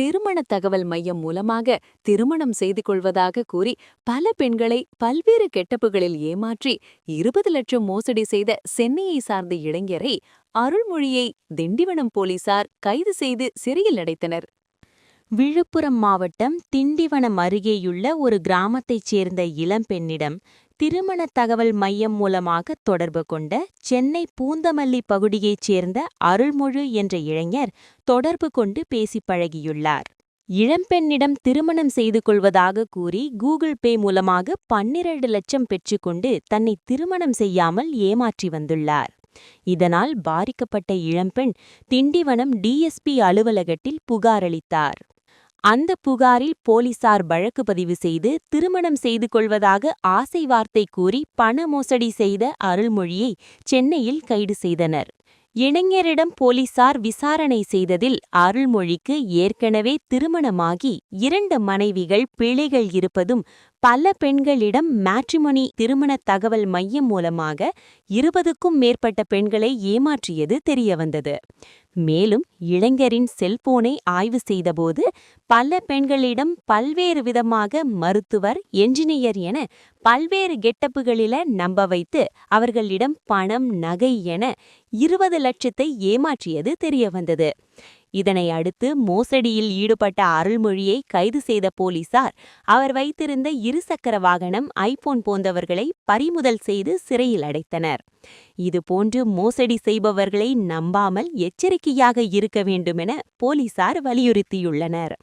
திருமண தகவல் மையம் மூலமாக திருமணம் செய்து கொள்வதாக கூறி பல பெண்களை பல்வேறு கெட்டப்புகளில் ஏமாற்றி இருபது லட்சம் மோசடி செய்த சென்னையை சார்ந்த இளைஞரை அருள்மொழியை திண்டிவனம் போலீசார் கைது செய்து சிறையில் அடைத்தனர். விழுப்புரம் மாவட்டம் திண்டிவனம் அருகேயுள்ள ஒரு கிராமத்தைச் சேர்ந்த இளம்பெண்ணிடம் திருமண தகவல் மையம் மூலமாக தொடர்பு கொண்ட சென்னை பூந்தமல்லி பகுதியைச் சேர்ந்த அருள்மொழு என்ற இளைஞர் தொடர்பு கொண்டு பேசிப் பழகியுள்ளார். இளம்பெண்ணிடம் திருமணம் செய்து கொள்வதாக கூறி கூகுள் பே மூலமாக பன்னிரண்டு லட்சம் பெற்றுக்கொண்டு தன்னை திருமணம் செய்யாமல் ஏமாற்றி வந்துள்ளார். இதனால் பாதிக்கப்பட்ட இளம்பெண் திண்டிவனம் டிஎஸ்பி அலுவலகத்தில் புகாரளித்தார் அந்த புகாரில் போலீசார் வழக்கு பதிவு செய்து திருமணம் செய்து கொள்வதாக ஆசை வார்த்தை கூறி பண மோசடி செய்த அருள்மொழியை சென்னையில் கைது செய்தனர். இளைஞரிடம் போலீசார் விசாரணை செய்ததில் அருள்மொழிக்கு ஏற்கனவே திருமணமாகி இரண்டு மனைவிகள் பிள்ளைகள் இருப்பதும் பல பெண்களிடம் மேட்ரிமோனி திருமண தகவல் மையம் மூலமாக இருபதுக்கும் மேற்பட்ட பெண்களை ஏமாற்றியது தெரியவந்தது. மேலும் இளைஞரின் செல்போனை ஆய்வு செய்தபோது பல பெண்களிடம் பல்வேறு விதமாக மருத்துவர் என்ஜினியர் என பல்வேறு கெட்டப்புகளில நம்ப வைத்து அவர்களிடம் பணம் நகை என இருபது லட்சத்தை ஏமாற்றியது தெரியவந்தது. இதனை அடுத்து மோசடியில் ஈடுபட்ட அருள்மொழியை கைது செய்த போலீசார் அவர் வைத்திருந்த இருசக்கர வாகனம் ஐபோன் போன்றவர்களை பறிமுதல் செய்து சிறையில் அடைத்தனர். இதுபோன்று மோசடி செய்பவர்களை நம்பாமல் எச்சரிக்கையாக இருக்க வேண்டுமென போலீசார் வலியுறுத்தியுள்ளனர்.